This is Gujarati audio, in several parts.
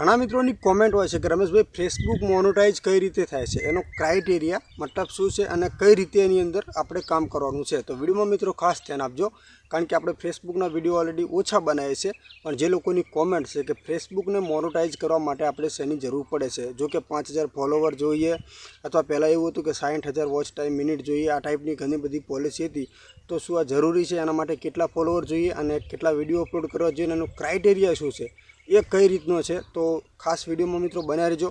ઘણા મિત્રોની કોમેન્ટ હોય છે કે રમેશભાઈ ફેસબુક મોનોટાઈઝ કઈ રીતે થાય છે? એનો ક્રાઇટેરિયા મતલબ શું છે અને કઈ રીતે એની અંદર આપણે કામ કરવાનું છે? તો વિડીયોમાં મિત્રો ખાસ ધ્યાન આપજો, કારણ કે આપણે ફેસબુકના વીડિયો ઓલરેડી ઓછા બનાવીએ છીએ પણ જે લોકોની કોમેન્ટ છે કે ફેસબુકને મોનોટાઈઝ કરવા માટે આપણે શેની જરૂર પડે છે? જો કે પાંચ ફોલોવર જોઈએ, અથવા પહેલાં એવું હતું કે સાઠ વોચ ટાઈમ મિનિટ જોઈએ, આ ટાઈપની ઘણી બધી પોલિસી હતી. તો શું આ જરૂરી છે? એના માટે કેટલા ફોલોવર જોઈએ અને કેટલા વીડિયો અપલોડ કરવા જોઈએ? એનો ક્રાઇટેરિયા શું છે? એ કઈ રીતનો છે તો ખાસ વિડીયોમાં મિત્રો બન્યા રહેજો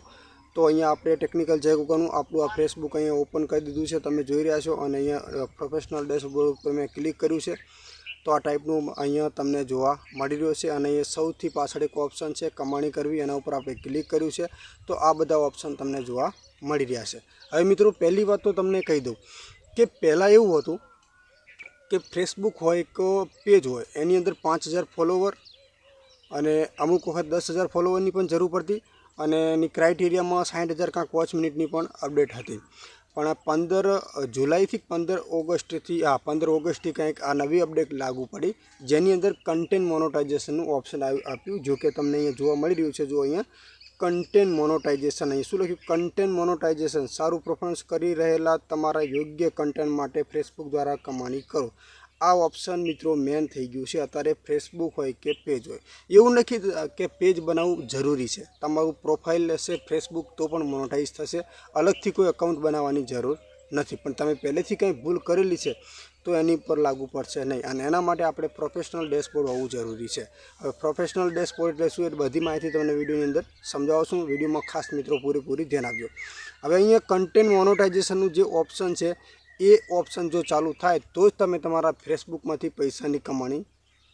તો અહીંયા આપણે ટેકનિકલ જેગુકાનું આપણું આ ફેસબુક અહીંયા ઓપન કરી દીધું છે, તમે જોઈ રહ્યા છો અને અહીંયા પ્રોફેશનલ ડેશબોર્ડ ઉપર મેં ક્લિક કર્યું છે. તો આ ટાઈપનું અહીંયા તમને જોવા મળી રહ્યો છે અને અહીંયા સૌથી પાછળ એક ઓપ્શન છે કમાણી કરવી, એના ઉપર આપણે ક્લિક કર્યું છે. તો આ બધા ઓપ્શન તમને જોવા મળી રહ્યા છે. હવે મિત્રો પહેલી વાત તો તમને કહી દઉં કે પહેલાં એવું હતું કે ફેસબુક હોય એક પેજ હોય, એની અંદર પાંચ હજાર ફોલોવર અને અમુક વખત દસ હજાર ફોલોવરની પણ જરૂર પડતી અને એની ક્રાઇટેરિયામાં સાઠ હજાર કાંક વોચ મિનિટની પણ અપડેટ હતી. પણ આ પંદર જુલાઈથી પંદર ઓગસ્ટથી આ પંદર ઓગસ્ટથી કંઈક આ નવી અપડેટ લાગુ પડી, જેની અંદર કન્ટેન્ટ મોનોટાઇઝેશનનું ઓપ્શન આપ્યું. જો કે તમને અહીંયા જોવા મળી રહ્યું છે, જો અહીંયા કન્ટેન્ટ મોનોટાઇઝેશન અહીં શું લખ્યું? કન્ટેન્ટ મોનોટાઇઝેશન સારું પરફોર્મન્સ કરી રહેલા તમારા યોગ્ય કન્ટેન્ટ માટે ફેસબુક દ્વારા કમાણી કરો. આ ઓપ્શન મિત્રો મેન થઈ ગયું છે. અત્યારે ફેસબુક હોય કે પેજ હોય. એવું નથી કે પેજ બનાવવું જરૂરી છે. તમારું પ્રોફાઇલ લેશે ફેસબુક તો પણ મોનોટાઈઝ થશે. અલગથી કોઈ એકાઉન્ટ બનાવવાની જરૂર નથી. પણ તમે પહેલેથી કંઈ ભૂલ કરેલી છે, તો એની પર લાગુ પડશે નહીં. અને એના માટે આપણે પ્રોફેશનલ ડેશબોર્ડ હોવું જરૂરી છે. હવે પ્રોફેશનલ ડેશબોર્ડ એટલે શું? એ બધી માહિતી તમને વિડીયોની અંદર સમજાવશું વિડીયોમાં ખાસ મિત્રો પૂરેપૂરી ધ્યાન આપજો. હવે અહીંયા કન્ટેન્ટ મોનોટાઇઝેશનનું જે ઓપ્શન છે એ ઓપ્શન જો ચાલુ થાય, તો જ તમે તમારા ફેસબુકમાંથી પૈસાની કમાણી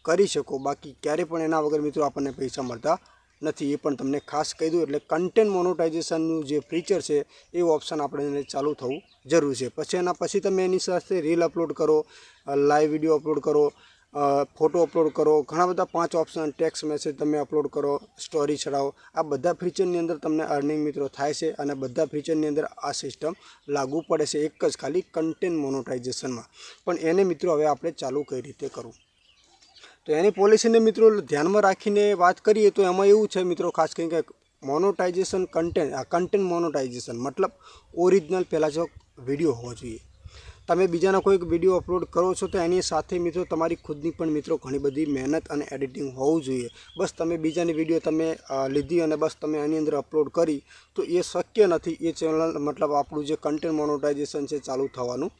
કરી શકો. બાકી ક્યારે પણ એના વગર મિત્રો આપણને પૈસા મળતા નથી. એ પણ તમને ખાસ કહી દઉં, એટલે કન્ટેન્ટ મોનોટાઇઝેશનનું જે ફીચર છે, એ ઓપ્શન આપણે ચાલુ થવું જરૂર છે. પછી એના પછી તમે એની સાથે રીલ અપલોડ કરો લાઈવ વીડિયો અપલોડ કરો ફોટો અપલોડ કરો, ઘણા બધા પાંચ ઓપ્શન, ટેક્સ મેસેજ તમે અપલોડ કરો, સ્ટોરી ચડાવો આ બધા ફીચરની અંદર તમને અર્નિંગ મિત્રો થાય છે અને બધા ફીચરની અંદર આ સિસ્ટમ લાગુ પડે છે એક જ ખાલી કન્ટેન્ટ મોનોટાઇઝેશનમાં પણ એને મિત્રો હવે આપણે ચાલુ કઈ રીતે કરવું? તો એની પોલિસીને મિત્રો ધ્યાનમાં રાખીને વાત કરીએ તો એમાં એવું છે મિત્રો, ખાસ કરીને કે મોનોટાઇઝેશન કન્ટેન્ટ આ કન્ટેન્ટ મોનોટાઇઝેશન મતલબ ઓરિજિનલ પહેલાં જો વીડિયો હોવો જોઈએ. તમે બીજાના કોઈક વીડિયો અપલોડ કરો છો તો એની સાથે મિત્રો તમારી ખુદની પણ મિત્રો ઘણી બધી મહેનત અને એડિટિંગ હોવું જોઈએ. બસ તમે બીજાની વીડિયો તમે લીધી અને બસ તમે એની અંદર અપલોડ કરી તો એ શક્ય નથી. એ ચેનલ મતલબ આપણું જે કન્ટેન્ટ મોનોટાઇઝેશન છે ચાલુ થવાનું.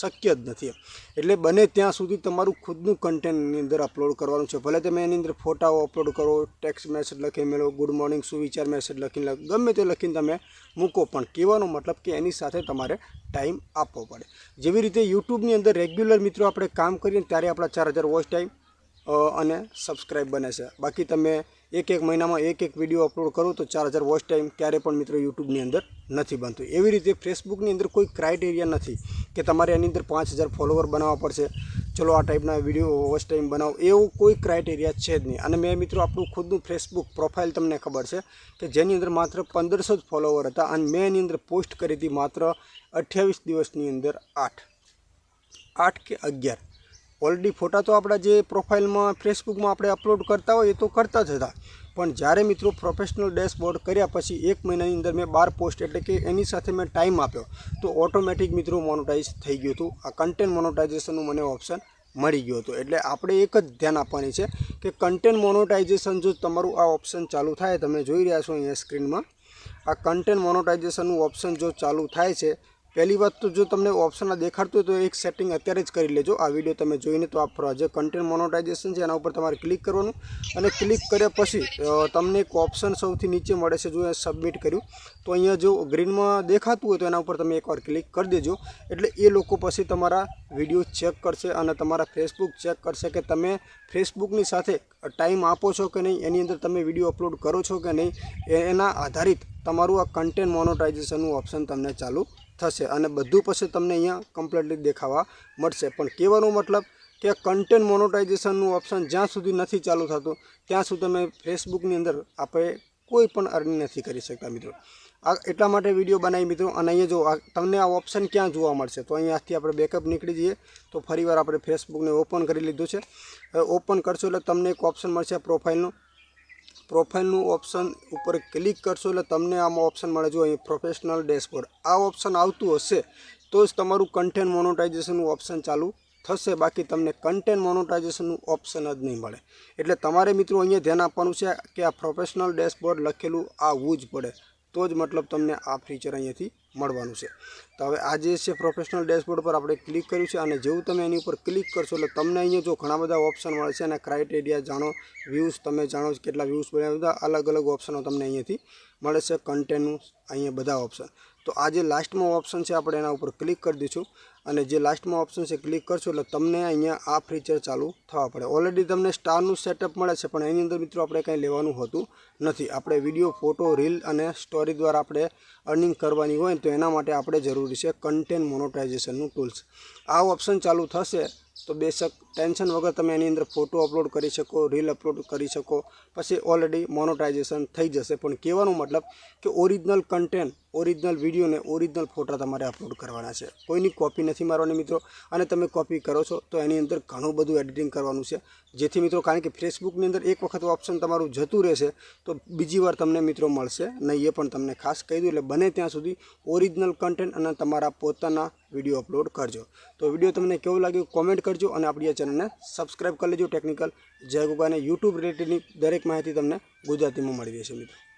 શક્ય જ નથી. એટલે બને ત્યાં સુધી તમારું ખુદનું કન્ટેન્ટની અંદર અપલોડ કરવાનું છે. ભલે તમે એની અંદર ફોટાઓ અપલોડ કરો ટેક્સ્ટ મેસેજ લખી મેળવો ગુડ મોર્નિંગ સુવિચાર મેસેજ લખીને લખ- ગમે તે લખીને તમે મૂકો. પણ કહેવાનો મતલબ કે એની સાથે તમારે ટાઈમ આપવો પડે. જેવી રીતે યુટ્યુબની અંદર રેગ્યુલર મિત્રો આપણે કામ કરીએ ત્યારે આપણા ચાર હજાર વોચ ટાઈમ અને સબસ્ક્રાઈબ બને છે. બાકી તમે એક એક મહિનામાં એક એક વીડિયો અપલોડ કરું તો ચાર હજાર વોચ ટાઈમ ક્યારે પણ મિત્રો યુટ્યુબની અંદર નથી બનતું. એવી રીતે ફેસબુકની અંદર કોઈ ક્રાઇટેરિયા નથી કે તમારે એની અંદર પાંચ હજાર ફોલોવર બનાવવા પડશે. ચલો આ ટાઈપના વીડિયો વોચ ટાઈમ બનાવો. એવું કોઈ ક્રાઇટેરિયા છે જ નહીં. અને મેં મિત્રો આપણું ખુદનું ફેસબુક પ્રોફાઇલ તમને ખબર છે કે જેની અંદર માત્ર પંદરસો જ ફોલોવર હતા અને મેં એની અંદર પોસ્ટ કરી હતી માત્ર અઠ્યાવીસ દિવસની અંદર આઠ. આઠ કે અગિયાર. ઓલરેડી ફોટા તો આપણા જે પ્રોફાઇલમાં, ફેસબુકમાં આપણે અપલોડ કરતા હોય એ તો કરતા જ હતા. પણ જ્યારે મિત્રો પ્રોફેશનલ ડેશબોર્ડ કર્યા પછી એક મહિનાની અંદર મેં બાર પોસ્ટ એટલે કે એની સાથે મેં ટાઈમ આપ્યો, તો ઓટોમેટિક મિત્રો મોનોટાઈઝ થઈ ગયું હતું. આ કન્ટેન્ટ મોનોટાઇઝેશનનું મને ઓપ્શન મળી ગયું હતું. એટલે આપણે એક જ ધ્યાન આપવાની છે કે કન્ટેન્ટ મોનોટાઇઝેશન જો તમારું આ ઓપ્શન ચાલુ થાય, તમે જોઈ રહ્યા છો અહીંયા સ્ક્રીનમાં, આ કન્ટેન્ટ મોનોટાઇઝેશનનું ઓપ્શન જો ચાલુ થાય છે પહેલી વાત તો જો તમને ઓપ્શન દેખાડતું હોય તો એક સેટિંગ અત્યારે જ કરી લેજો. આ વીડિયો તમે જોઈને તો આ જે કન્ટેન્ટ મોનોટાઇઝેશન છે, એના ઉપર તમારે ક્લિક કરવાનું અને ક્લિક કર્યા પછી તમને એક ઓપ્શન સૌથી નીચે મળે છે, જો સબમિટ કર્યું. તો અહીંયા જો ગ્રીનમાં દેખાતું હોય તો એના ઉપર તમે એકવાર ક્લિક કરી દેજો. એટલે એ લોકો પછી તમારા વીડિયો ચેક કરશે અને તમારા ફેસબુક ચેક કરશે કે તમે ફેસબુકની સાથે ટાઈમ આપો છો કે નહીં, એની અંદર તમે વીડિયો અપલોડ કરો છો કે નહીં. એના આધારિત તમારું આ કન્ટેન્ટ મોનોટાઇઝેશનનું ઓપ્શન તમને ચાલુ થશે અને બધું પછી તમને અહીંયા કમ્પ્લીટલી દેખાવા મળશે. પણ કહેવાનો મતલબ કે કન્ટેન્ટ મોનોટાઇઝેશનનું ઓપ્શન જ્યાં સુધી નથી ચાલુ થતું, ત્યાં સુધી તમે ફેસબુકની અંદર આપણે કોઈ પણ અર્નિંગ નથી કરી શકતા મિત્રો. આ એટલા માટે વીડિયો બનાવી મિત્રો, અને અહીંયા જો તમને આ ઓપ્શન ક્યાં જોવા મળશે? તો અહીંયાથી આપણે બેકઅપ નીકળી જઈએ. તો ફરીવાર આપણે ફેસબુકને ઓપન કરી લીધું છે. ઓપન કરશો એટલે તમને એક ઓપ્શન મળશે પ્રોફાઇલનું પ્રોફાઇલનું ઓપ્શન ઉપર ક્લિક કરશો એટલે તમને આમાં ઓપ્શન મળે જો અહીં પ્રોફેશનલ ડેશબોર્ડ. આ ઓપ્શન આવતું હશે તો જ તમારું કન્ટેન્ટ મોનોટાઇઝેશનનું ઓપ્શન ચાલુ થશે. બાકી તમને કન્ટેન્ટ મોનોટાઇઝેશનનું ઓપ્શન જ નહીં મળે. એટલે તમારે મિત્રો અહીંયા ધ્યાન આપવાનું છે કે આ પ્રોફેશનલ ડેશબોર્ડ લખેલું આવવું જ પડે. તો જ મતલબ તમને આ ફીચર અહીંયાથી મળવાનું છે. તો હવે આ જે છે પ્રોફેશનલ ડેશબોર્ડ પર આપણે ક્લિક કર્યું છે અને જેવું તમે એની ઉપર ક્લિક કરશો એટલે તમને અહીંયા જો ઘણા બધા ઓપ્શન મળે છે અને ક્રાઇટેરિયા જાણો વ્યૂઝ તમે જાણો કેટલા વ્યૂઝ બન્યા બધા અલગ અલગ ઓપ્શનો તમને અહીંયાથી મળે છે કન્ટેન્ટનું અહીંયા બધા ઓપ્શન તો આ જે લાસ્ટમાં ઓપ્શન છે આપણે એના ઉપર ક્લિક કરી દઈશું. અને જે લાસ્ટમાં ઓપ્શન છે ક્લિક કરશો એટલે તમને અહીંયા આ ફીચર ચાલુ થવા પડે. ઓલરેડી તમને સ્ટારનું સેટઅપ મળે છે, પણ એની અંદર મિત્રો આપણે કંઈ લેવાનું હોતું નથી. આપણે વીડિયો ફોટો રીલ અને સ્ટોરી દ્વારા આપણે અર્નિંગ કરવાની હોય તો એના માટે આપણે જરૂરી છે કન્ટેન્ટ મોનોટાઇઝેશનનું ટૂલ્સ આ ઓપ્શન ચાલુ થશે તો બેશક ટેન્શન વગર તમે એની અંદર ફોટો અપલોડ કરી શકો, રીલ અપલોડ કરી શકો, પછી ઓલરેડી મોનોટાઇઝેશન થઈ જશે. પણ કહેવાનો મતલબ કે ઓરિજિનલ કન્ટેન્ટ ઓરિજિનલ વીડિયો ને ઓરિજિનલ ફોટા તમારે અપલોડ કરવાના છે. કોઈની કોપી નથી મારવાની મિત્રો. અને તમે કોપી કરો છો, તો એની અંદર ઘણું બધું એડિટિંગ કરવાનું છે. જેથી મિત્રો કારણ કે ફેસબુકની અંદર એક વખત ઓપ્શન તમારું જતું રહેશે, તો બીજી વાર તમને મિત્રો મળશે. નહીં, એ પણ તમને ખાસ કહી દઉં, એટલે બને ત્યાં સુધી ઓરિજિનલ કન્ટેન્ટ અને તમારા પોતાના વીડિયો અપલોડ કરજો. તો વીડિયો તમને કેવું લાગ્યું કોમેન્ટ કરજો અને આપણી ચેનલને સબસ્ક્રાઈબ કરી લેજો ટેકનિકલ જય ગુગાને યુટ્યુબ રિલેટેડની દરેક માહિતી તમને ગુજરાતીમાં મળી રહેશે મિત્રો.